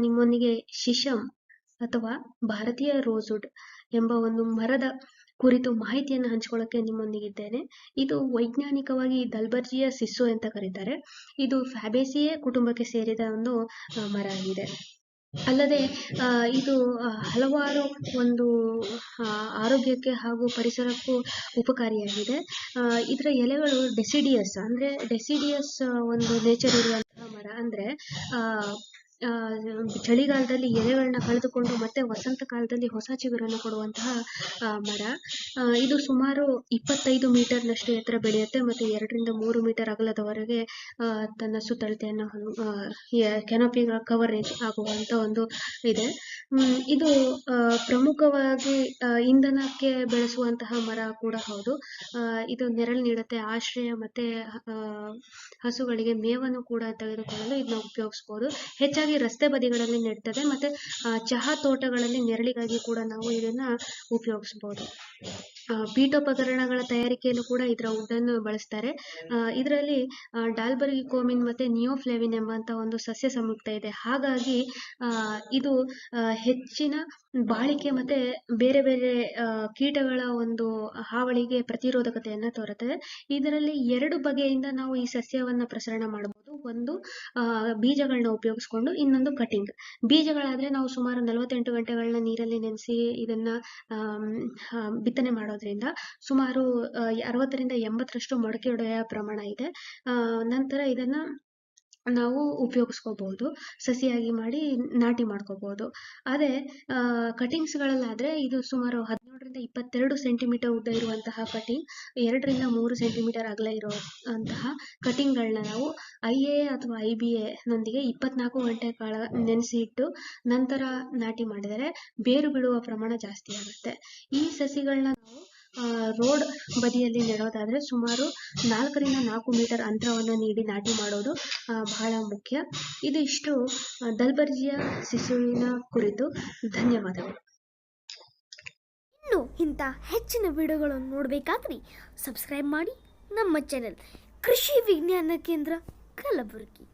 ನಿಮ್ಮೊಂದಿಗೆ ಶಿಶಮ್ ಅಥವಾ ಭಾರತೀಯ ರೋಸ್ವುಡ್ ಎಂಬ ಒಂದು ಮರದ ಕುರಿತು ಮಾಹಿತಿಯನ್ನು ಹಂಚಿಕೊಳ್ಳಕ್ಕೆ ನಿಮ್ಮೊಂದಿಗಿದ್ದೇನೆ ಇದು ವೈಜ್ಞಾನಿಕವಾಗಿ ದಲ್ಬರ್ಜಿಯ ಸಿಸ್ಸು ಅಂತ ಕರೀತಾರೆ. ಇದು ಫ್ಯಾಬೇಸಿಯೇ ಕುಟುಂಬಕ್ಕೆ ಸೇರಿದ ಒಂದು ಮರ ಆಗಿದೆ. ಅಲ್ಲದೆ ಇದು ಹಲವಾರು ಒಂದು ಆರೋಗ್ಯಕ್ಕೆ ಹಾಗೂ ಪರಿಸರಕ್ಕೂ ಉಪಕಾರಿಯಾಗಿದೆ. ಇದರ ಎಲೆಗಳು ಡೆಸಿಡಿಯಸ್ ಅಂದ್ರೆ ಡೆಸಿಡಿಯಸ್ ಒಂದು ನೇಚರ್ ಇರುವಂತಹ ಮರ ಅಂದ್ರೆ ಆ, ಚಳಿಗಾಲದಲ್ಲಿ ಎಲೆಗಳನ್ನ ಕಳೆದುಕೊಂಡು ಮತ್ತೆ ವಸಂತ ಕಾಲದಲ್ಲಿ ಹೊಸ ಚಿಗುರನ್ನು ಕೊಡುವಂತಹ ಮರ. ಇದು ಸುಮಾರು ಇಪ್ಪತ್ತೈದು ಮೀಟರ್ನಷ್ಟು ಎತ್ತರ ಬೆಳೆಯುತ್ತೆ ಮತ್ತೆ ಎರಡರಿಂದ ಮೂರು ಮೀಟರ್ ಅಗಲದವರೆಗೆ ತನ್ನ ಸುತ್ತಳತೆಯನ್ನು ಕೆನಪಿ ಕವರೇಜ್ ಆಗುವಂತ ಒಂದು ಇದೆ. ಇದು ಪ್ರಮುಖವಾಗಿ ಇಂಧನಕ್ಕೆ ಬೆಳೆಸುವಂತಹ ಮರ ಕೂಡ ಹೌದು. ಇದು ನೆರಳು ನೀಡುತ್ತೆ, ಆಶ್ರಯ ಮತ್ತೆ ಹಸುಗಳಿಗೆ ಮೇವನ್ನು ಕೂಡ ತೆಗೆದುಕೊಳ್ಳಲು ಇದನ್ನ ಉಪಯೋಗಿಸಬಹುದು ಹೆಚ್ಚಾಗಿ ರಸ್ತೆ ಬದಿಗಳಲ್ಲಿ ನೆಡ್ತದೆ ಮತ್ತೆ ಚಹಾ ತೋಟಗಳಲ್ಲಿ ನೆರಳಿಗಾಗಿ ಕೂಡ ನಾವು ಇದನ್ನ ಉಪಯೋಗಿಸಬಹುದು ಆ, ಪೀಠೋಪಕರಣಗಳ ತಯಾರಿಕೆಯಲ್ಲೂ ಕೂಡ ಇದರ ಉಡ್ಡನ್ನು ಬಳಸ್ತಾರೆ. ಇದರಲ್ಲಿ ಡಾಲ್ಬರ್ಗಿ ಕೋಮಿನ್ ಮತ್ತೆ ನಿಯೋಫ್ಲೇವಿನ್ ಎಂಬಂತ ಒಂದು ಸಸ್ಯ ಸಂಯುಕ್ತ ಇದೆ. ಹಾಗಾಗಿ ಇದು ಹೆಚ್ಚಿನ ಬಾಳಿಕೆ ಮತ್ತೆ ಬೇರೆ ಬೇರೆ ಕೀಟಗಳ ಒಂದು ಹಾವಳಿಗೆ ಪ್ರತಿರೋಧಕತೆಯನ್ನ ತೋರುತ್ತದೆ ಇದರಲ್ಲಿ ಎರಡು ಬಗೆಯಿಂದ ನಾವು ಈ ಸಸ್ಯವನ್ನ ಪ್ರಸರಣ ಮಾಡಬಹುದು ಒಂದು ಬೀಜಗಳನ್ನ ಉಪಯೋಗಿಸ್ಕೊಂಡು ಇನ್ನೊಂದು ಕಟಿಂಗ್. ಬೀಜಗಳಾದ್ರೆ ನಾವು ಸುಮಾರು ನಲವತ್ತೆಂಟು ಗಂಟೆಗಳನ್ನ ನೀರಲ್ಲಿ ನೆನೆಸಿ ಇದನ್ನ ಬಿತ್ತನೆ ಮಾಡೋದ್ರಿಂದ ಸುಮಾರು ಅರವತ್ತರಿಂದ ಎಂಬತ್ತರಷ್ಟು ಮೊಳಕೆ ಒಡೆಯ ಪ್ರಮಾಣ ಇದೆ. ನಂತರ ಇದನ್ನ ನಾವು ಉಪಯೋಗಿಸ್ಕೋಬಹುದು ಸಸಿಯಾಗಿ ಮಾಡಿ ನಾಟಿ ಮಾಡ್ಕೋಬಹುದು ಅದೇ ಕಟಿಂಗ್ಸ್ಗಳಲ್ಲಾದ್ರೆ ಇದು ಸುಮಾರು ಹದಿನೇಳರಿಂದ ಇಪ್ಪತ್ತೆರಡು ಸೆಂಟಿಮೀಟರ್ ಉದ್ದ ಇರುವಂತಹ ಕಟಿಂಗ್, ಎರಡರಿಂದ ಮೂರು ಸೆಂಟಿಮೀಟರ್ ಅಗಲ ಇರುವಂತಹ ಕಟಿಂಗ್ಗಳನ್ನ ನಾವು ಐ ಎ ಅಥವಾ ಐ ಬಿ ಎ ನೊಂದಿಗೆ ಇಪ್ಪತ್ನಾಲ್ಕು ಗಂಟೆ ಕಾಲ ನೆನೆಸಿ ಇಟ್ಟು ನಂತರ ನಾಟಿ ಮಾಡಿದರೆ ಬೇರು ಬಿಡುವ ಪ್ರಮಾಣ ಜಾಸ್ತಿ ಆಗುತ್ತೆ. ಈ ಸಸಿಗಳನ್ನ ನಾವು ರೋಡ್ ಬದಿಯಲ್ಲಿ ನೆಡೋದಾದ್ರೆ ಸುಮಾರು ನಾಲ್ಕರಿಂದ ನಾಲ್ಕು ಮೀಟರ್ ಅಂತರವನ್ನು ನೀಡಿ ನಾಟಿ ಮಾಡೋದು ಬಹಳ ಮುಖ್ಯ. ಇದಿಷ್ಟು ದಲ್ಬರ್ಜಿಯ ಶಿಶುವಿನ ಕುರಿತು. ಧನ್ಯವಾದಗಳು. ಇನ್ನು ಇಂಥ ಹೆಚ್ಚಿನ ವಿಡಿಯೋಗಳನ್ನು ನೋಡಬೇಕಾದ್ರೆ ಸಬ್ಸ್ಕ್ರೈಬ್ ಮಾಡಿ ನಮ್ಮ ಚಾನೆಲ್ ಕೃಷಿ ವಿಜ್ಞಾನ ಕೇಂದ್ರ ಕಲಬುರಗಿ.